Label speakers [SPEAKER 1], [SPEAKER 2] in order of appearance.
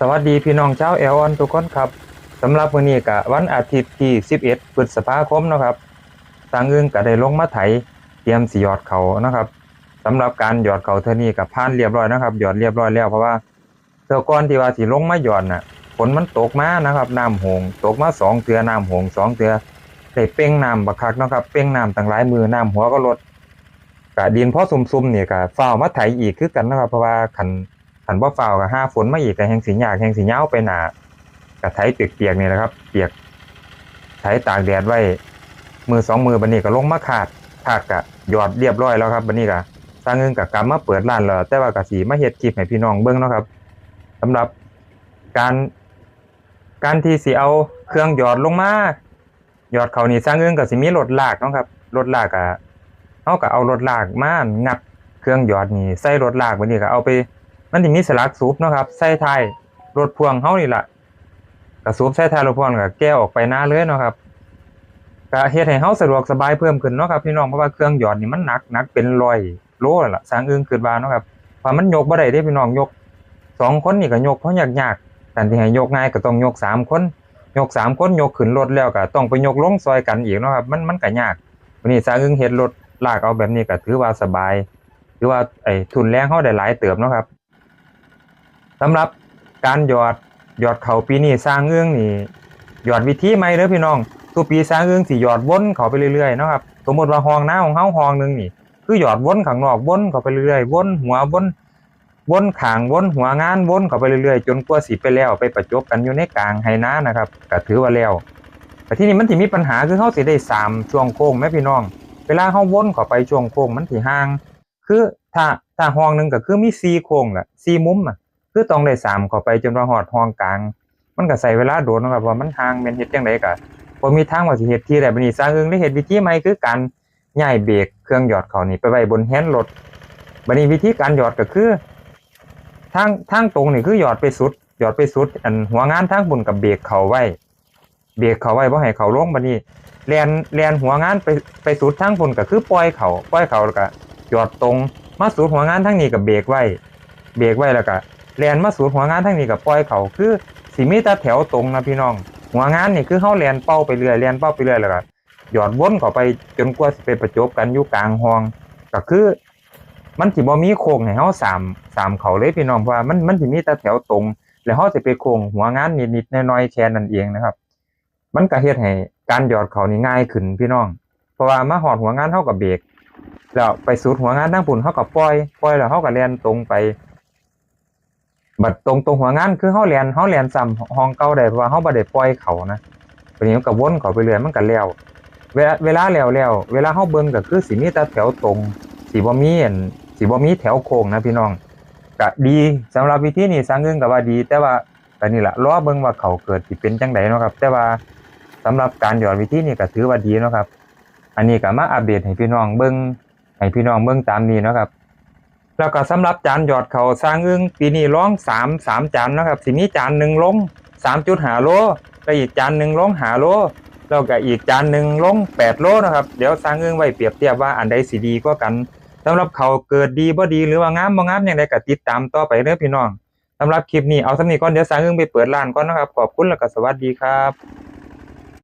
[SPEAKER 1] สวัสดีพี่น้องชาวแอลออนทุกคนครับสำหรับวันนี้กะวันอาทิตย์ที่ 11พฤษภาคมนะครับทางอื่นก็ได้ลงมาไถเตรียมสิหยอดเขานะครับสำหรับการหยอดเขาเท่านี้กับผ่านเรียบร้อยนะครับหยอดเรียบร้อยแล้วเพราะว่าเท่าก่อนที่ว่าสิลงมาหยอดน่ะฝนมันตกมานะครับน้ำหงตกมาสองเทือน้ำหงสองเทือได้เป้งน้ำบักคักนะครับเป้งน้ำต่างหลายมือน้ำหัวก็ลดกะดินพอซุ่มๆเนี่ยกะฝ้ามาไถอีกคือกันนะครับเพราะว่าขัน ขันบ่ฟ้าวกับห้าฝนมาอีกกับแหงสีหยากแหงสีเหย้าไปหนากระไถเปียกๆนี่แหละครับ เปียกไถตากแดดไว้ มือสองมือบันนี้ก็ลงมาขาดขาดกะหยอดเรียบร้อยแล้วครับบันนี้ก็สร้างเงินกับกรรมมาเปิดร้านแล้วแต่ว่ากะสีมาเฮ็ดคลิปให้พี่น้องเบิ่งเนาะครับสำหรับการ การที่สิเอาเครื่องหยอดลงมาหยอดเขานี่สร้างเงินก็สิมีรถลากเนาะครับรถลากอะเฮาก็เอารถลากมางัดเครื่องหยอดนี่ใส่รถลากบัดนี้ก็เอาไป มันจะมีสลักสูบเนาะครับใส่ท้ายรถพ่วงเฮานี่ละก็สูบใส่ท้ายรถพ่วงก็แก้ออกไปหน้าเลยเนาะครับก็เฮ็ดให้เฮาสะดวกสบายเพิ่มขึ้นเนาะครับพี่น้องเพราะว่าเครื่องหยอดนี่มันหนักหนักเป็นร้อยโลแล้วล่ะสร้างอึ้งขึ้นว่าเนาะครับเพราะมันยกบ่ได้เด้พี่น้องยกสองคนนี่ก็ยกเพราะยากๆแต่ที่ให้ยกง่ายก็ต้องยกสามคน ยกสามคนยกขึ้นรถแล้วก็ต้องไปยกลงซอยกันอีกเนาะครับมันมันก็ยากวันนี้สร้างอึ้งเฮ็ดรถลากเอาแบบนี้ก็ถือว่าสบาย ถือว่าไอ้ทุนแรงเฮาได้หลายเติบเนาะครับ สำหรับการหยอดหยอดเขาปีนี้สร้างเอื้องนี่หยอดวิธีใหม่เด้อพี่น้องตัวปีสร้างเอื้องสิหยอดวนเขาไปเรื่อยๆนะครับสมมติว่าห้องหน้าของเฮาห้องหนึงนี่คือหยอดวนข้างนอกวนเขาไปเรื่อยๆวนหัววนวนขางวนหัวงานวนเขาไปเรื่อยๆ จนกว่าสิไปแล้วไปประจบกันอยู่ในกลางไหนานะครับก็ถือว่าแล้วแต่ที่นี่มันสิมีปัญหาคือเฮาสิได้สามช่วงโค้งแม่พี่น้อง เวลาเฮาวนเข้าไปช่วงโค้งมันสิห่าง คือถ้าถ้าห้องหนึ่งก็คือมี4โค้งแหละ4มุมอะ คือต้องได้สามเข้าไปจนว่าหอดห้องกลาง มันก็ใส่เวลาโดนนะครับว่ามันห่างแม่นเฮ็ดจังไดก็บ่มีทางว่าสิเฮ็ดที่ได้บัดนี้สร้างอึงได้เฮ็ดวิธีใหม่คือการย้ายเบรกเครื่องหยอดเขานี่ไปไว้บนแฮนด์รถบัดนี้วิธีการหยอดก็คือทางทางตรงนี่คือหยอดไปสุดหยอดไปสุด อันหัวงานทางบนกับเบรกเขาไว้ เบรกเขาไว้บ่ให้เขาลงบัดนี้แลนแลนหัวงานไปไปสุดทางบนก็คือปล่อยเขาปล่อยเขาแล้วก็หยอดตรงมาสุดหัวงานทางนี้ก็เบรกไว้ เบรกไว้แล้วก็ แลนมาสู่หัวงานทั้งนี้กับปล่อยเขาคือสิมีแต่แถวตรงนะพี่น้อง หัวงานนี่คือเฮาแลนเป้าไปเรื่อยแลนเป้าไปเรื่อยแล้วก็หยอดวนเข้าไปจนกว่าสิไปประจบกันอยู่กลางห้องก็คือ มันสิบ่มีโค้งให้เฮาสามสามเขาเลยพี่น้องเพราะว่ามันมันสิมีแต่แถวตรง แล้วเฮาสิไปโค้งหัวงานนิดๆน้อยๆแค่นั้นเองนะครับ มันก็เฮ็ดให้การหยอดเขานี่ง่ายขึ้นพี่น้อง เพราะว่ามาหอดหัวงานเฮากับเบรกแล้วไปสุดหัวงานทั้งปุ่นเฮากับปล่อยปล่อยแล้วเฮาก็แลนตรงไป บัดตรงตรงหัวงานคือเฮาเรียนเฮาเรียนซ้ำห้องเก่าได้เพราะว่าเฮาบ่ได้ปล่อยเขานะทีนี้มันก็วนเขาไปเรื่อยมันก็แล้วเวลาเวลาแล้วแล้วเวลาเฮาเบิ่งก็คือสิมีแต่แถวตรงสิบ่มีอันสิบ่มีแถวโค้งนะพี่น้องก็ดีสำหรับวิธีนี้สร้างเงินก็ว่าดี แต่ว่าก็นี่ล่ะรอเบิ่งว่าเขาเกิดสิเป็นจังไดเนาะครับ แต่ว่าสำหรับการหยอดวิธีนี้ก็ถือว่าดีเนาะครับ อันนี้ก็มาอัปเดตให้พี่น้องเบิ่งให้พี่น้องเบิ่งตามนี้เนาะครับ แล้วก็สำหรับจานหยอดเขาสร้างอึ้งปีนี้ร้องสามสามจานนะครับสิมีจานหนึ่งลงสามจุดหาโลแล้วอีกจานหนึ่งลงหาโลแล้วก็อีกจานหนึ่งลงแปดโลนะครับเดี๋ยวสร้างอึ้งไว้เปรียบเทียบว่าอันใดสิดีกว่ากันสำหรับเขาเกิดดีบ่ดีหรือว่างามบ่งามอย่างไรก็ติดตามต่อไปเด้อพี่น้องสำหรับคลิปนี้เอาสำนี้ก่อนเดี๋ยวสร้างอึ้งไปเปิดร้านก่อนนะครับขอบคุณแล้วก็สวัสดีครับ